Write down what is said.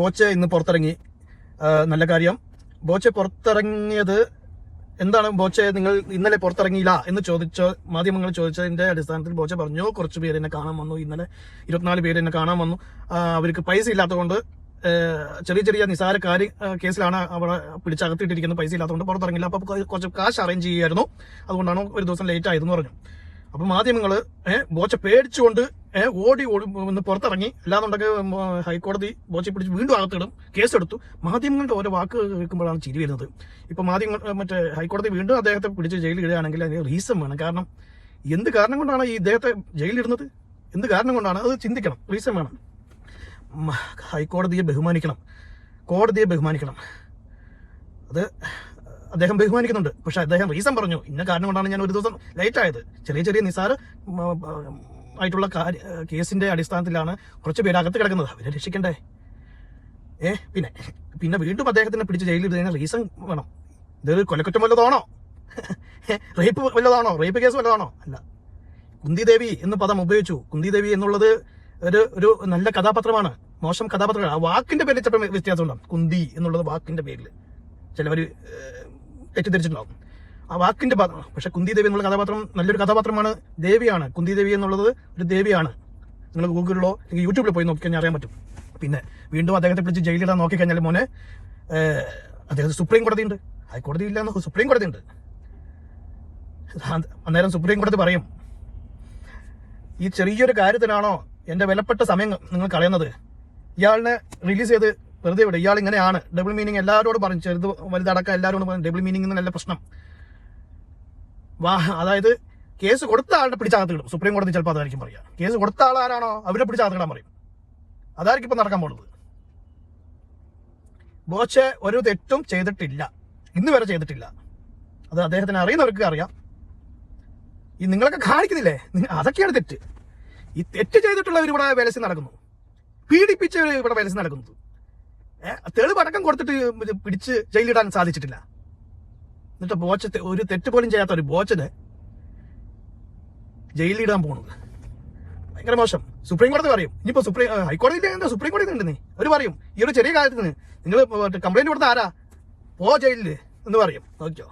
ബോച്ചെ ഇന്ന് പുറത്തിറങ്ങി. നല്ല കാര്യം. ബോച്ചെ പുറത്തിറങ്ങിയത് എന്താണ്? ബോച്ചെ നിങ്ങൾ ഇന്നലെ പുറത്തിറങ്ങിയില്ല എന്ന് ചോദിച്ച മാധ്യമങ്ങൾ ചോദിച്ചതിന്റെ അടിസ്ഥാനത്തിൽ ബോച്ചെ പറഞ്ഞു കുറച്ച് പേര് എന്നെ കാണാൻ വന്നു. ഇന്നലെ ഇരുപത്തിനാല് പേര് എന്നെ കാണാൻ വന്നു. അവർക്ക് പൈസ ഇല്ലാത്തതുകൊണ്ട് ചെറിയ ചെറിയ നിസാര കാര്യ കേസിലാണ് അവിടെ പിടിച്ചകത്തിട്ടിരിക്കുന്നത് പൈസ ഇല്ലാത്തതുകൊണ്ട് പുറത്തിറങ്ങില്ല അപ്പൊ കുറച്ച് കാശ് അറേഞ്ച് ചെയ്യായിരുന്നു. അതുകൊണ്ടാണ് ഒരു ദിവസം ലേറ്റ് ആയതെന്ന് പറഞ്ഞു. അപ്പൊ മാധ്യമങ്ങൾ ബോച്ച പേടിച്ചുകൊണ്ട് ഓടി ഓടി ഒന്ന് പുറത്തിറങ്ങി. അല്ലാന്നുണ്ടെങ്കിൽ ഹൈക്കോടതി ബോച്ചി പിടിച്ച് വീണ്ടും അകത്തിടും. കേസെടുത്തു. മാധ്യമങ്ങളുടെ ഓരോ വാക്ക് കേൾക്കുമ്പോഴാണ് ചിരി വരുന്നത്. ഇപ്പൊ മാധ്യമങ്ങൾ മറ്റേ ഹൈക്കോടതി വീണ്ടും അദ്ദേഹത്തെ പിടിച്ച് ജയിലിൽ ഇടുകയാണെങ്കിൽ അതിന് റീസൺ വേണം. കാരണം എന്ത് കാരണം കൊണ്ടാണ് ഈ ഇദ്ദേഹത്തെ ജയിലിടുന്നത് എന്ത് കാരണം കൊണ്ടാണ്? അത് ചിന്തിക്കണം. റീസൺ വേണം. ഹൈക്കോടതിയെ ബഹുമാനിക്കണം. കോടതിയെ ബഹുമാനിക്കണം. അത് അദ്ദേഹം ബഹുമാനിക്കുന്നുണ്ട്. പക്ഷെ അദ്ദേഹം റീസൺ പറഞ്ഞു. ഇന്ന കാരണം കൊണ്ടാണ് ഞാൻ ഒരു ദിവസം ലേറ്റ് ആയത്. ചെറിയ ചെറിയ നിസാര ആയിട്ടുള്ള കേസിന്റെ അടിസ്ഥാനത്തിലാണ് കുറച്ച് പേര് അകത്ത് കിടക്കുന്നത്. അവരെ രക്ഷിക്കണ്ടേ? ഏ പിന്നെ പിന്നെ വീണ്ടും അദ്ദേഹത്തിനെ പിടിച്ച് ജയിലിൽ ഇടുന്നതിന് റീസൺ വേണം. ഇതൊരു കൊലക്കുറ്റം വല്ലതാണോ? റേപ്പ് വല്ലതാണോ? റേപ്പ് കേസ് വല്ലതാണോ? അല്ല. കുന്തിദേവി എന്ന് പദം ഉപയോഗിച്ചു. കുന്തിദേവി എന്നുള്ളത് ഒരു ഒരു നല്ല കഥാപാത്രമാണ്. മോശം കഥാപാത്രമാണ്. ആ വാക്കിന്റെ പേരിൽ ചിലപ്പോൾ വ്യത്യാസമുണ്ടാകും കുന്തി എന്നുള്ളത് വാക്കിന്റെ പേരിൽ. ചിലവർ തെറ്റിദ്ധരിച്ചിട്ടുണ്ടാവും. ആ വാക്കിന്റെ പാത്രം പക്ഷെ കുന്തി ദേവി എന്നുള്ള കഥാപാത്രം നല്ലൊരു കഥാപാത്രമാണ് ദേവിയാണ്. കുന്തി ദേവി എന്നുള്ളത് ഒരു ദേവിയാണ്. നിങ്ങൾ ഗൂഗിളിലോ അല്ലെങ്കിൽ യൂട്യൂബിൽ പോയി നോക്കിക്കഴിഞ്ഞാൽ അറിയാൻ പറ്റും. പിന്നെ വീണ്ടും അദ്ദേഹത്തെ പിടിച്ച് ജയിലിടാൻ നോക്കിക്കഴിഞ്ഞാൽ മോനെ അദ്ദേഹത്തെ സുപ്രീം കോടതി ഉണ്ട് ഹൈക്കോടതി ഇല്ലാന്ന് സുപ്രീം കോടതി ഉണ്ട് അന്നേരം സുപ്രീം കോടതി പറയും ഈ ചെറിയൊരു കാര്യത്തിനാണോ എന്റെ വിലപ്പെട്ട സമയം നിങ്ങൾ കളയുന്നത്? ഇയാളിനെ റിലീസ് ചെയ്ത് വെറുതെ വിടും. ഇയാൾ ഇങ്ങനെയാണ്. ഡബിൾ മീനിങ് എല്ലാവരോടും പറഞ്ഞു. ചെറുത് വലുതടക്കം എല്ലാവരോടും പറഞ്ഞു. ഡബിൾ മീനിങ് നല്ല പ്രശ്നം. അതായത് കേസ് കൊടുത്ത ആളുടെ പിടിച്ചാകത്ത് കിടും സുപ്രീം കോടതി ചിലപ്പോൾ അതായിരിക്കും പറയുക കേസ് കൊടുത്ത ആൾ ആരാണോ അവരെ പിടിച്ചാകത്ത് കിടാൻ പറയും. അതായിരിക്കും ഇപ്പൊ നടക്കാൻ പോകുന്നത് ബോച്ചെ ഒരു തെറ്റും ചെയ്തിട്ടില്ല. ഇന്ന് വരെ ചെയ്തിട്ടില്ല. അത് അദ്ദേഹത്തിന് അറിയുന്നവർക്ക് അറിയാം. ഈ നിങ്ങളൊക്കെ കാണിക്കുന്നില്ലേ? അതൊക്കെയാണ് തെറ്റ്. ഈ തെറ്റ് ചെയ്തിട്ടുള്ളവർ ഇവിടെ വേലസി നടക്കുന്നു. പീഡിപ്പിച്ചവർ ഇവിടെ വേലസി നടക്കുന്നത് തെളിവടക്കം കൊടുത്തിട്ട് പിടിച്ച് ജയിലിടാൻ സാധിച്ചിട്ടില്ല. എന്നിട്ട് ബോച്ച ഒരു തെറ്റ് പോലും ചെയ്യാത്ത ഒരു ബോച്ചനെ ജയിലിലിടാൻ പോണത് ഭയങ്കര മോശം. സുപ്രീം കോടതി പറയും. ഇനിയിപ്പോ സുപ്രീം ഹൈക്കോടതി എന്താ സുപ്രീം കോടതി ഉണ്ടെന്നേ അവർ പറയും ഈ ഒരു ചെറിയ കാര്യത്തിന് നിങ്ങൾ കംപ്ലൈന്റ് കൊടുത്ത ആരാ? പോ ജയിലിൽ എന്ന് പറയും. നോക്കിയോ